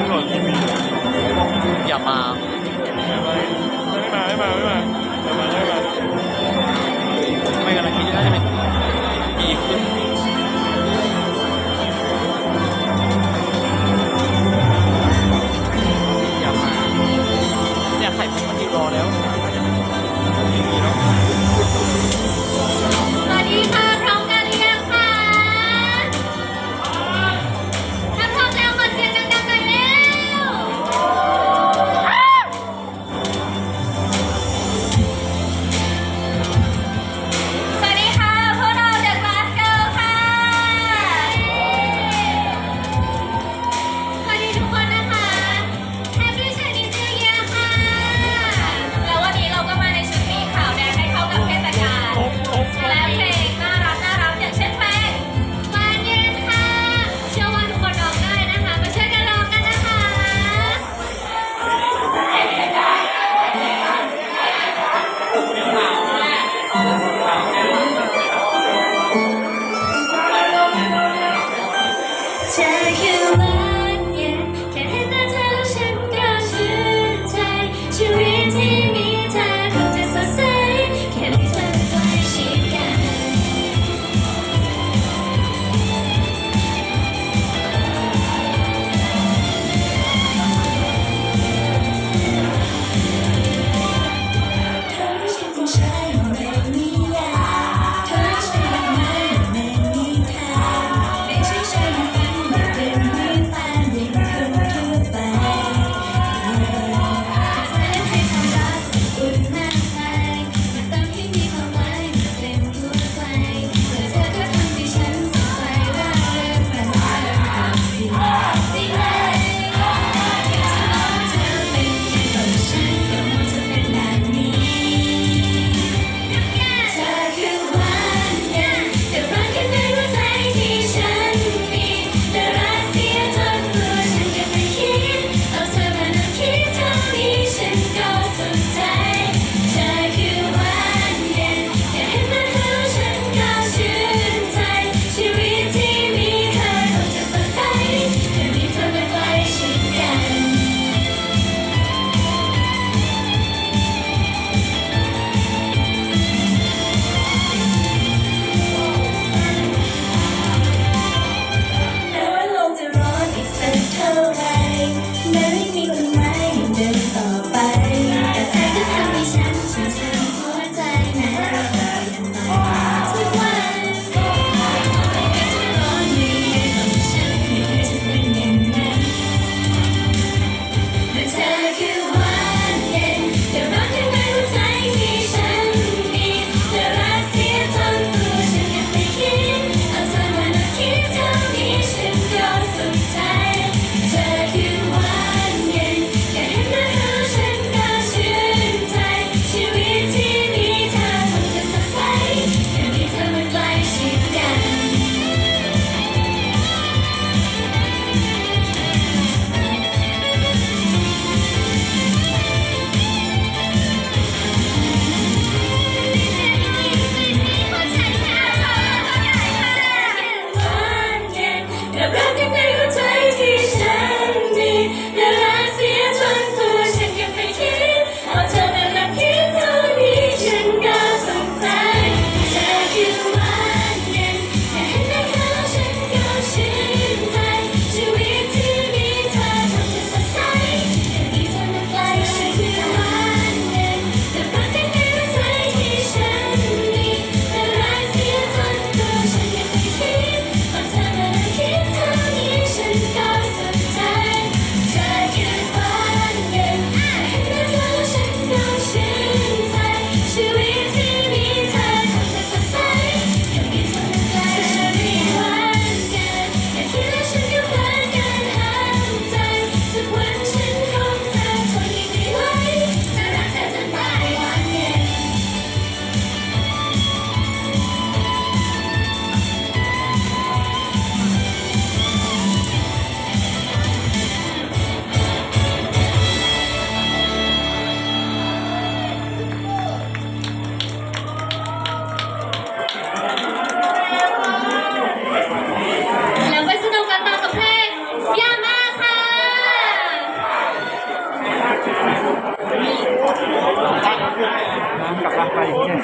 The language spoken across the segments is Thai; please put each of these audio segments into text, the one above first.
ပြီးတော့ပြီးပြီးပြန်มา กลับมาไปเนี่ย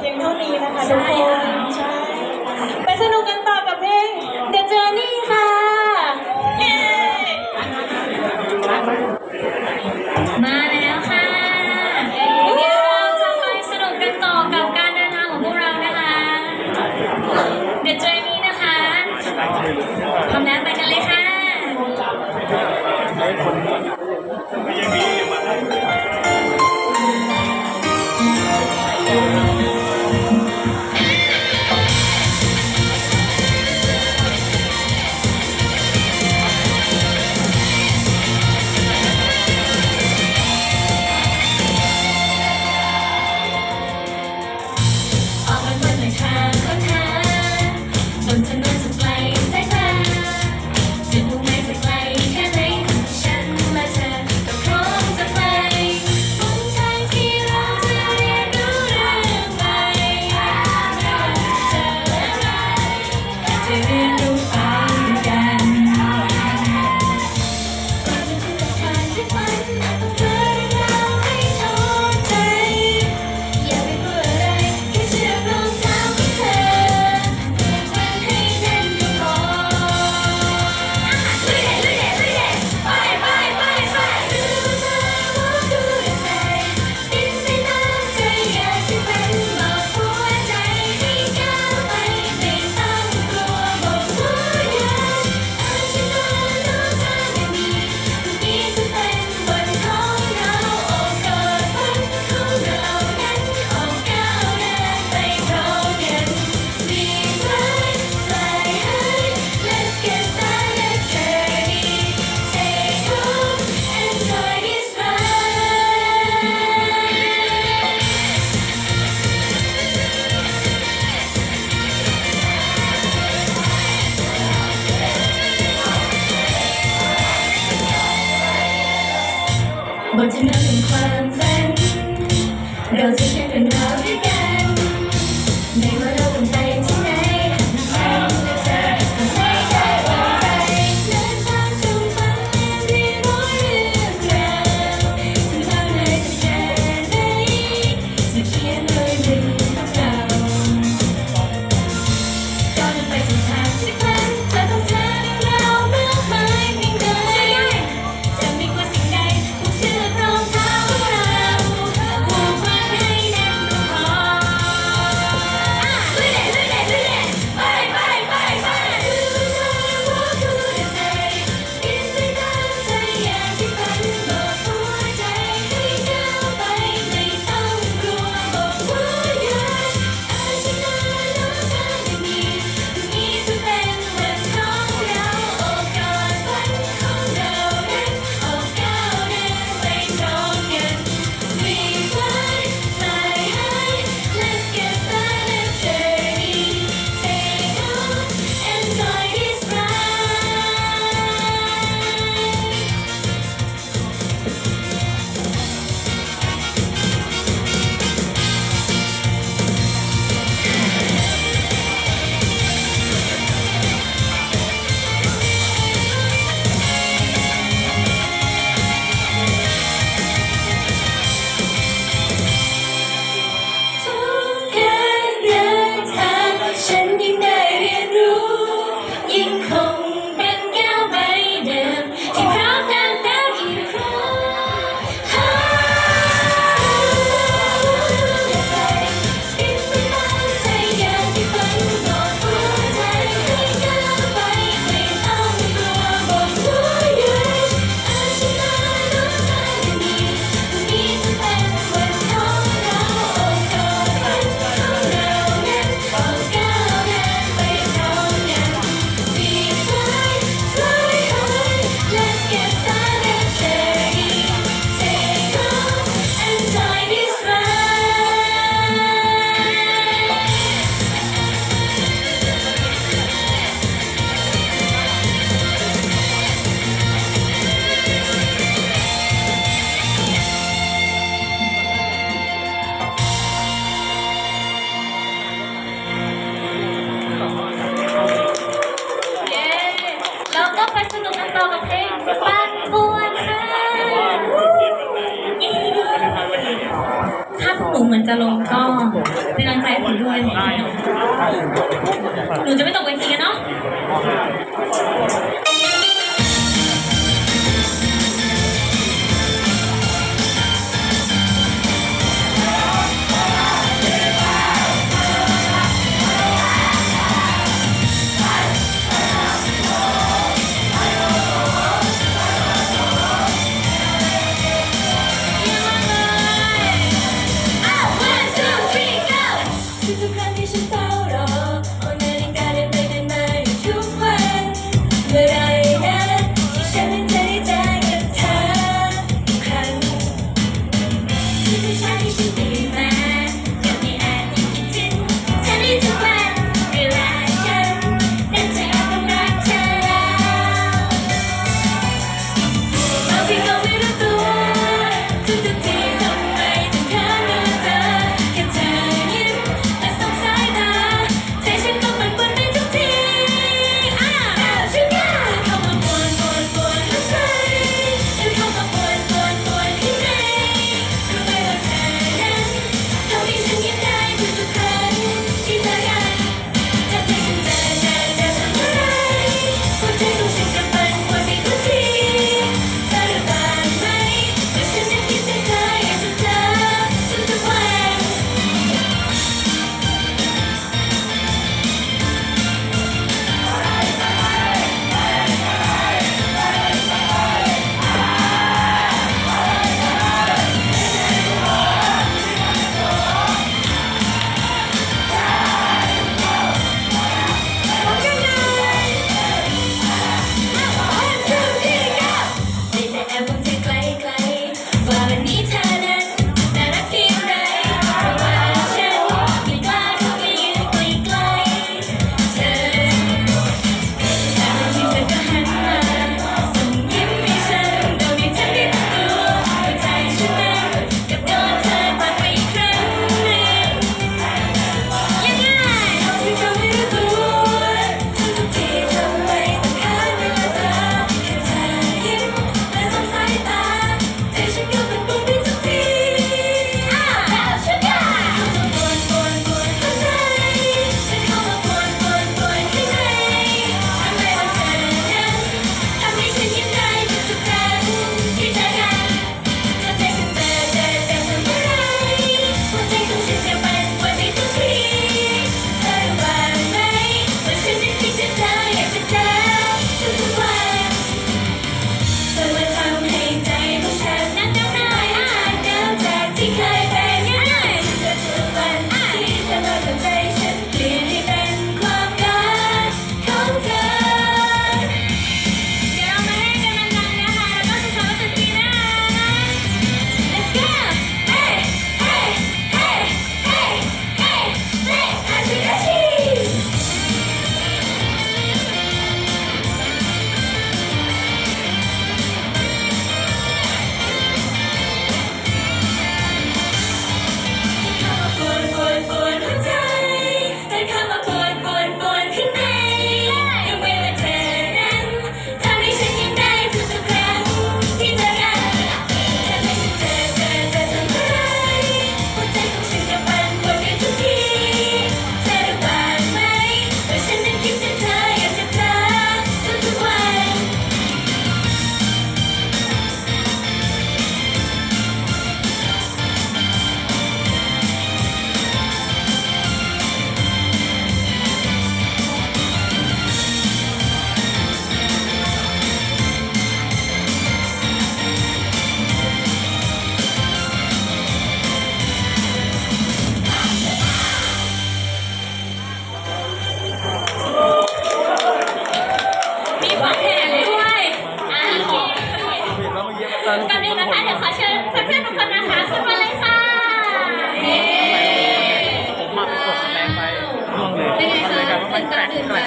เพียงเท่านี้นะคะทุกคนใช่ไปสนุกกันต่อกับเพลง The Journey ค่ะ what did nothing plans? เป็นกำลังใจให้ผด้วยหนูจะไม่ตกเวทีกเนาะ นตาตื่นใจ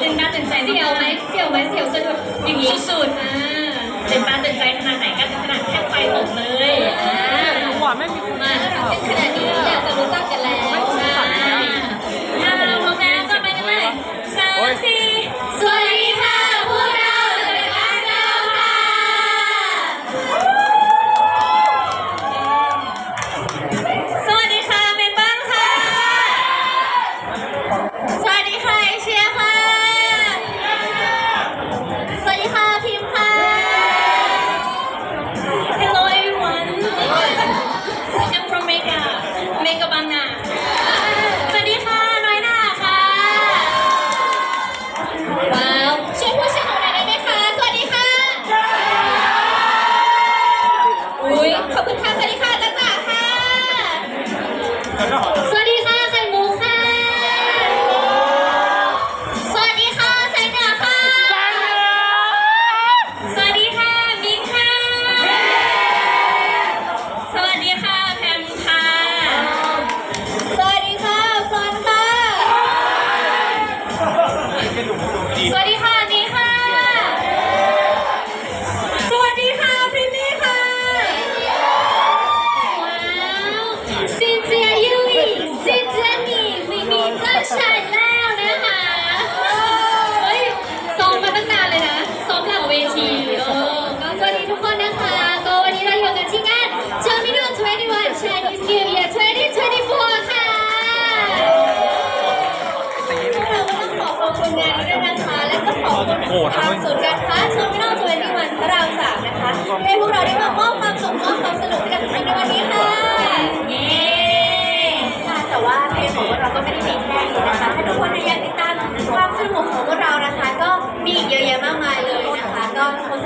ตื่นตาตื่นใจเสียวไหมเสียวไหมเสียวสะดุดอย่างนี้สุดอ่าตื่นตาตื่นใจขนาดไหนก็ขนาดแค่ไฟตกเลยหวานไม่มีคุณมาเป็นขนาดนี้อยากจะรู้จักกันแล้วใช่หน้าเราพรมแล้วก็ไม่ได้ลยสามที่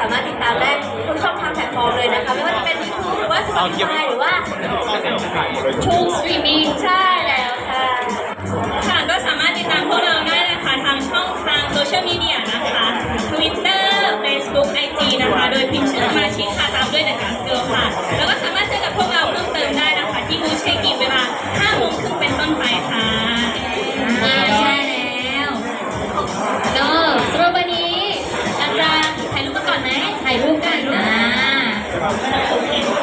สามารถติดตามได้ทุกช่องทางแพลตฟอร์มเลยนะคะไม่ว่าจะเป็น YouTube หรือว่า Spotify หรือว่าทูสตรีมมิ่งใช่แล้วค่ะ ค่ะก็สามารถติดตามพวกเราได้นะคะทางช่องทางโซเชียลมีเดียนะคะ Twitter Facebook IG นะคะ โดยพิมพ์ชื่อสมาชิกค่ะตามด้วย The Gas Girl ค่ะ แล้วก็สามารถเจอกับพวกเราเพิ่มเติมได้นะคะ ที่บูธเชกิเวลา5โมงครึ่ง ถ่ายรูปกันอ่า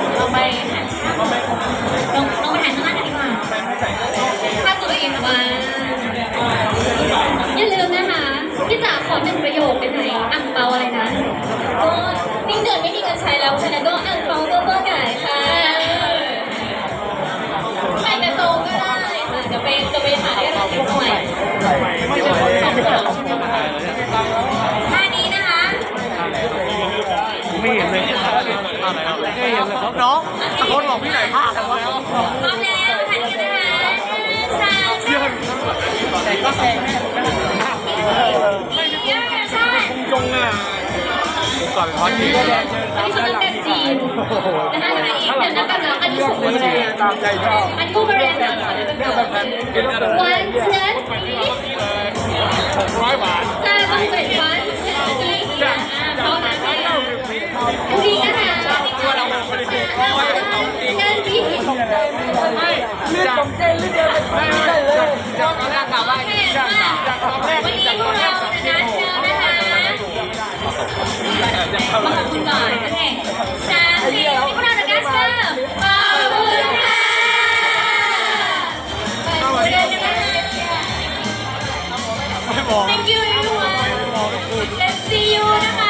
น้องตะโกนบอกพี่หน่อยพลาดแล้ววะพร้อมแล้วท่านี้กันนะคะสามสี่แต่ก็แซงแน่ใช่จงอะก่อนพอดีอันนี้คือตั้งแต่จีนนะคะอันเดี๋ยวนะคะน้องอันนี้ของโบราณตามใจชอบอันนี้โบราณนะขอได้เป็นแบบวันเช้นหกร้อยบาทจะต้องเป็นวันเช้นนี้อ่าพร้อมนะคะดีนะคะ ลื่นองเต้นลื่นเดินไปเต้นเลยจากตอนแรกกะว่าจากตอนแรกวันนี้พวกเราชนะเชิญนะคะมาขอบคุณก่อนโอเคสามสี่พวกเราชนะเชิญขอบคุณค่ะขอบคุณนะคะ Thank you everyone Let's see you